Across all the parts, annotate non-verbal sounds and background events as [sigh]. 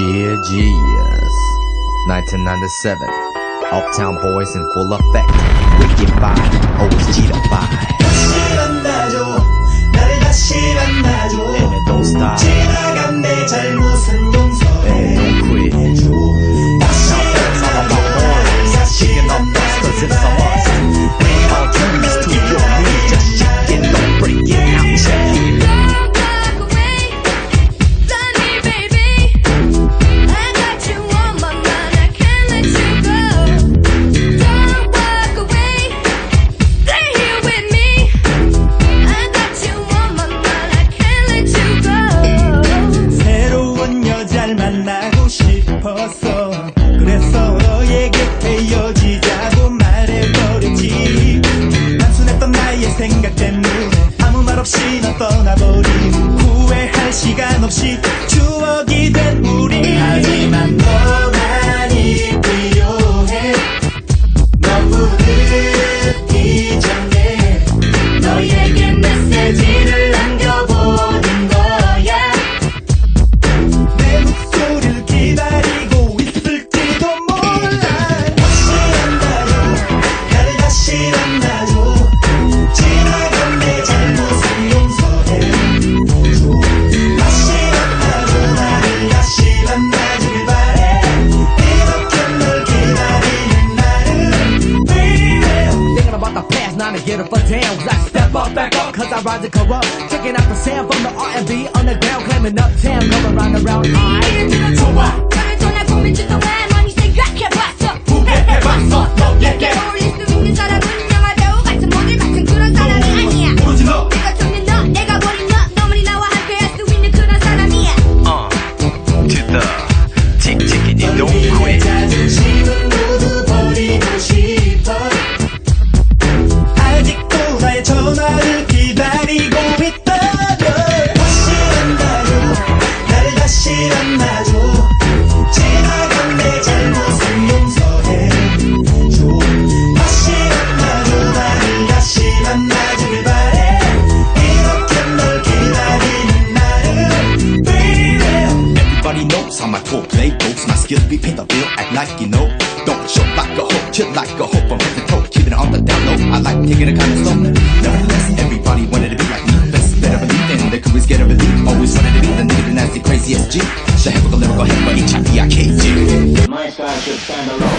Yeah, yes. 1997. Uptown Boys in full effect. Wicked vibe. OSG the vibe. 다시 만나줘. 나를 다시 만나줘. And don't stop. feel act like you know. Don't show like a hoe, chill like a hoe from head to toe, keeping it on the down low. I like taking it kind of slow. Nevertheless, everybody wanted to be like me. Best better believe in their careers, get a relief. Always wanted to be the nigga, the nasty, craziest G. Shahifical, lyrical, hip, but each I K G. My style should stand alone.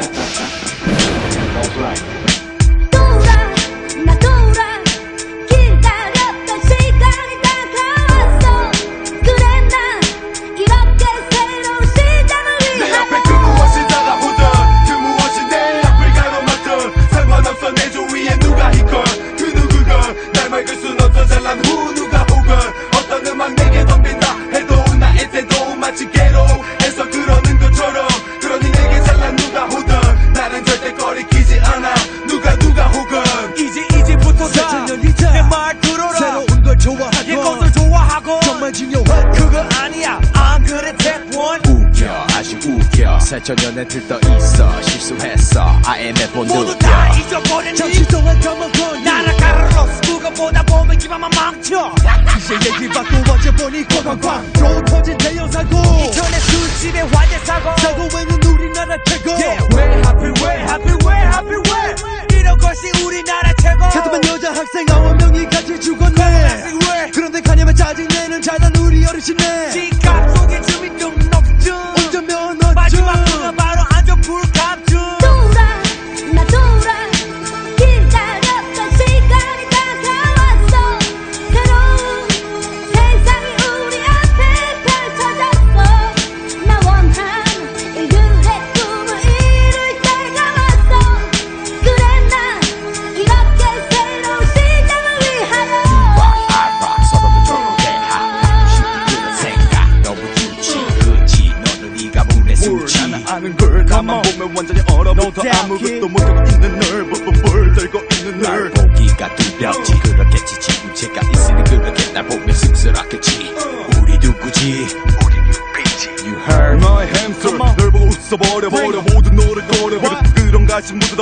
[laughs] That's right. talented. Th-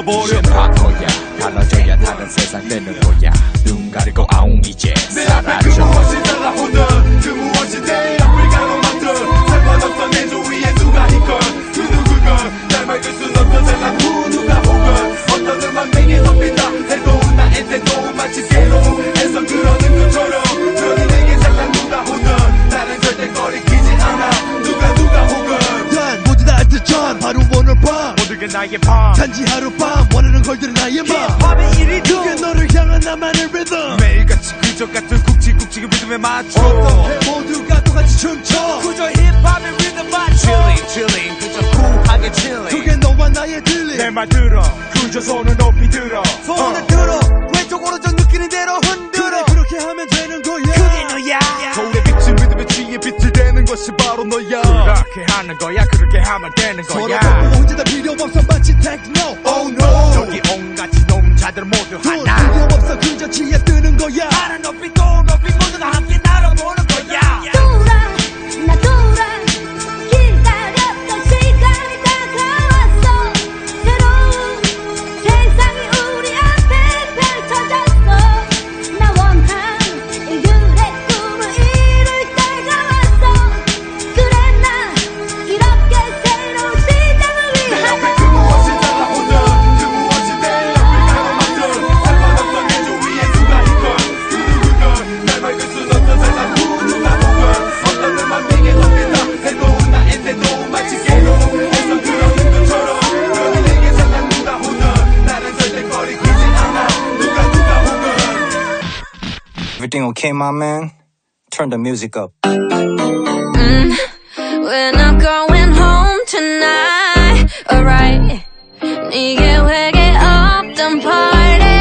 묻어버려. 바꿔야 달라져야 다른 세상 내 눈에 것이 바로 너야. 그렇게 하는 거야 그렇게 하면 되는 서로 거야 덮고 혼자 다 필요 없어. 마치 techno. Oh no. 여기 온갖 놈자들 모두 돈 하나 my man? Turn the music up. We're not going home tonight, alright? 네 계획에 없던 party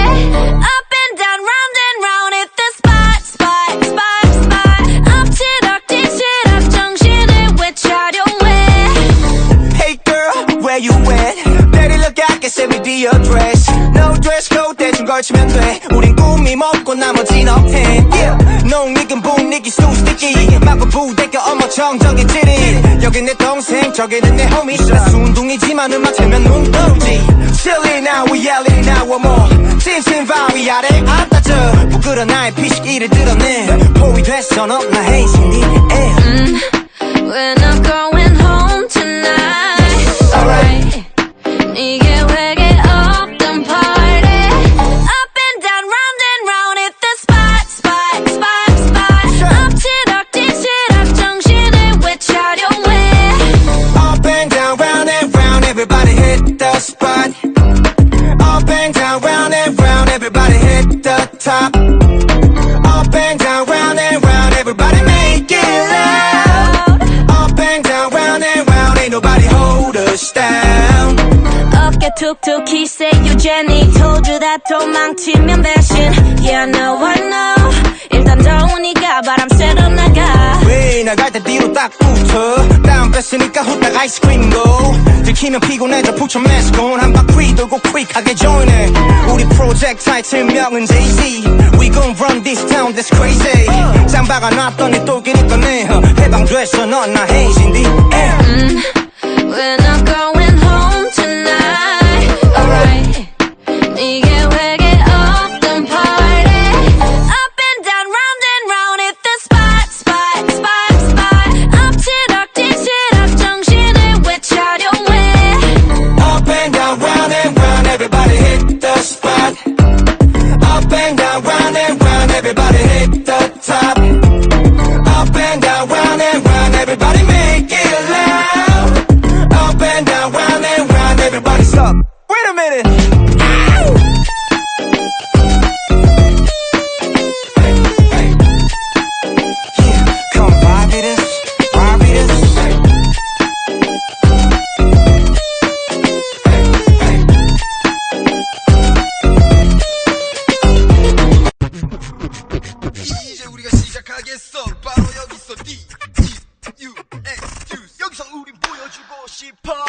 Up and down, round and round at the spot, spot, spot, spot 엎치락 뒤치락 정신을 외차려 왜 Hey girl, where you at? Better look out, get send me the address. No dress code, 대충 걸치면 돼. 우린 꿈이 먹고 나머진 업텐. Yeah. 농익은 분위기 수수께끼. 마구 부 대껴 어머 정적인 찌릿. 여긴 내 동생, 저기는 내 homie. 나 순둥이지만 음악 틀면 눈 떠오지. Chillin' now, we yellin' now, one more. 찐친 바위 아래 앞다져. 부끄러 나의 피식기를 드러내. 포위 됐어, 너나 헤이신이. Yeah. 나갈 때 뒤로 딱 붙어 땀 뺐으니까 후딱 아이스크림 고 들키면 피곤해져 put your mask on 한 바퀴 돌고 quick하게 join해. 우리 프로젝트 타이틀명은 Jay-Z. We gon' run this town that's crazy. 짱박아 놨더니 또 끼니 꺼내 해방됐어. 넌나 헤이신디 We're not going Up and down round and round everybody hit the she pop.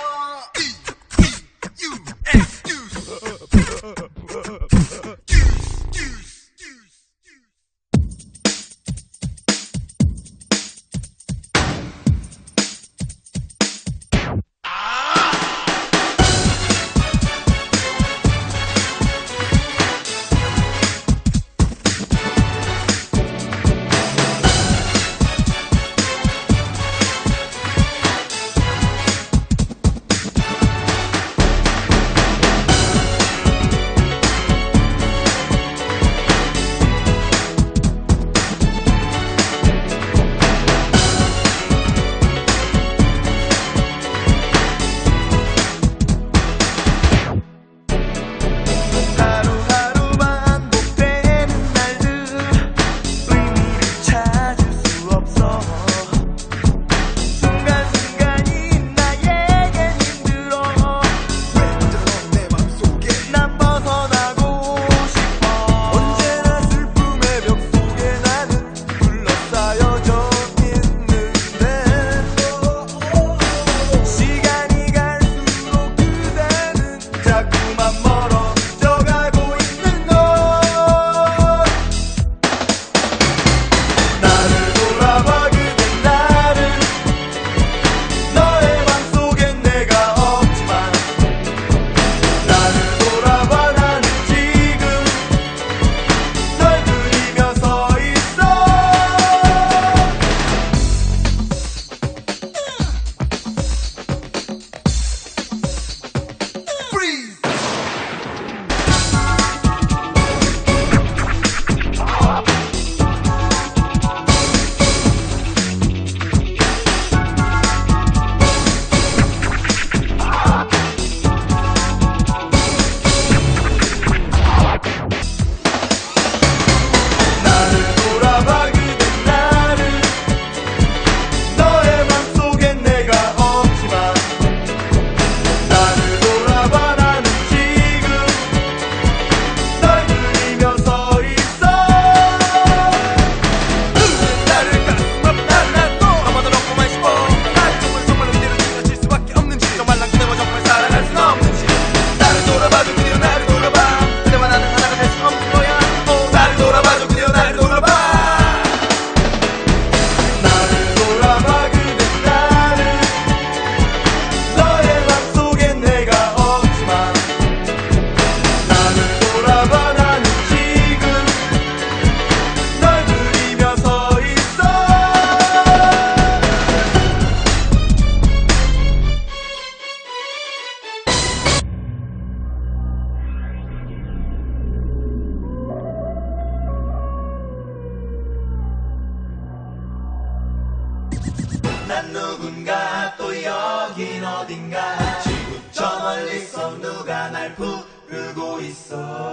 난 누군가? 또 여긴 어딘가? 지금 저 멀리서 누가 날 부르고 있어?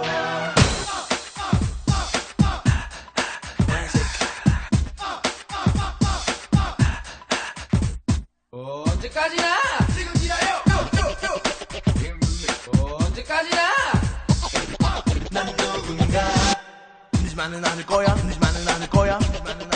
언제까지나? 지금이라요. 언제까지나? 난 누군가? 흔들지만은 않을 거야. 흔들지만은 않을 거야. 흔들지만은 않을 거야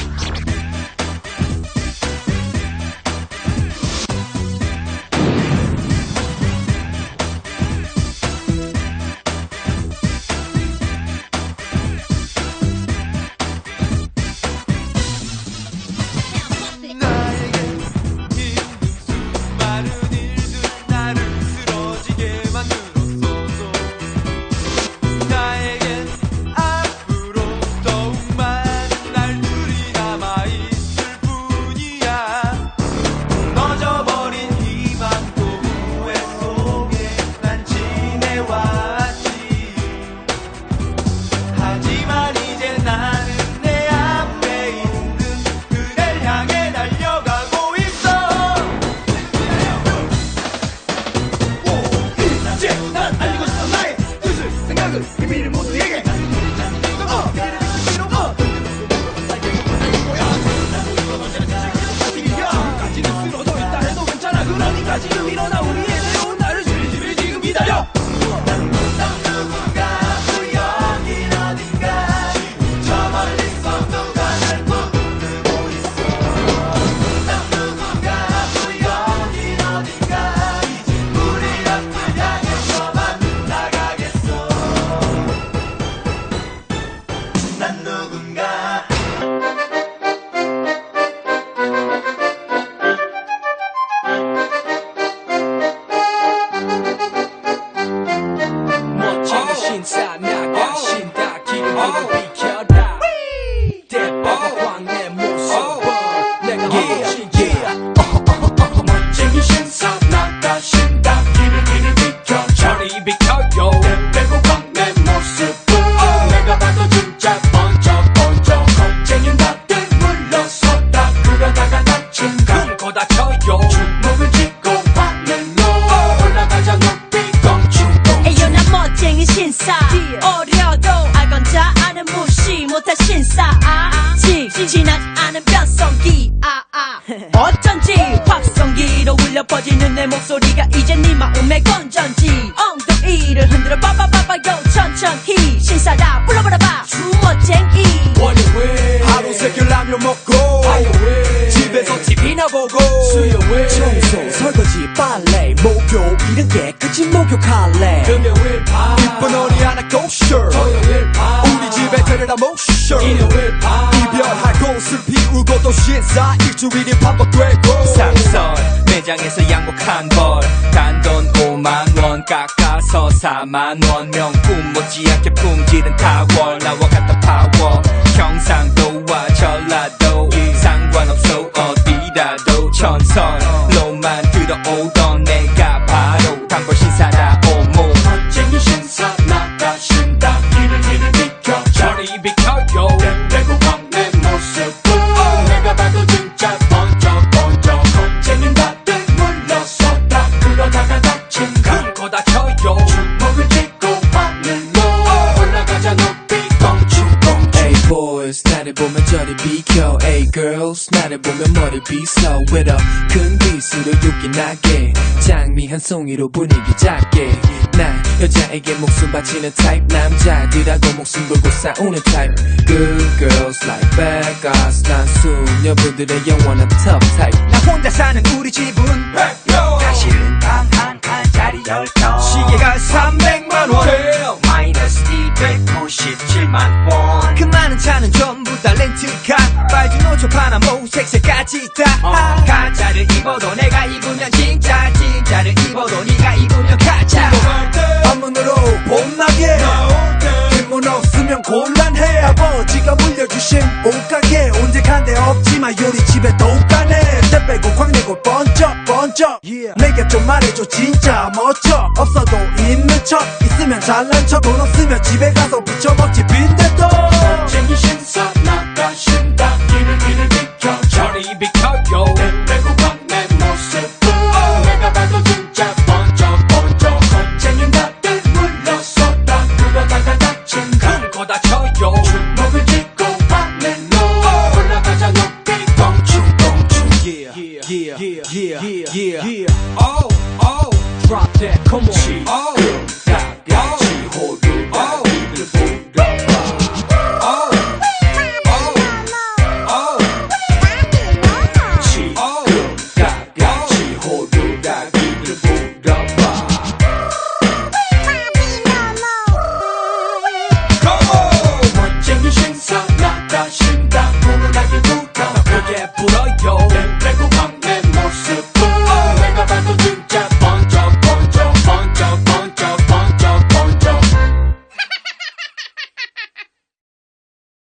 멋 어쩐지. 확성기로 울려 퍼지는 내 목소리가 이제 네 마음의 건전지. 엉덩이를 흔들어 봐봐봐봐요 천천히. 신사라 불러버려봐. 주멋쟁이. 월요일 하루 세끼 라면 먹고 화요일 집에서 TV나 보고 수요일 청소 설거지 빨래 목요일은 깨끗이 목욕할래. 금요일 밤 이쁜 어리 하나 고쇼 토요일 밤 우리 집에 데려다 모쇼 일요일 밤 슬피 울고 또 신사 일주일이 반복되고 상설 매장에서 양복 한벌. 단돈 5만원 깎아 벌써 4만원. 명품 못지않게 품질은 타월. 나와 같은 파워. 전라도 나를 보면 머리 With a 큰 빗으로 욕기 나게. 장미 한 송이로 분위기 작게. 난 여자에게 목숨 바치는 타입 남자들하고 목숨 걸고 싸우는 타입 Good girls like bad guys. 난 수녀분들의 영원한 tough type. 나 혼자 사는 우리 집은 사실은 방한 칸짜리 열평. 시계가 300만원 마이너스 297만 원 그 많은 차는 전부 다 렌트카. 빨주 노초 파나 모색색까지 다. 가짜를 입어도 내가 입으면 진짜 진짜를 입어도 네가 입으면 가짜. 한문으로 봄나게. 뒷문 없으면 곤란해. 아버지가 물려주신 옷가게. 온데 간데 없지만 요리집에 똑가네. 때 빼고 광내고 번쩍 번쩍. 내게 좀 말해줘 진짜 멋져. 없어도 있는 갇혀 있으면 잘난 척 돈 없으면 집에 가서 부쳐 먹지 빈대떡. 전쟁이 신사 나가신다. 길을 길을 비켜. 저리 비켜요. yeah yeah yeah yeah, yeah. oh oh drop that. Come on. Oh.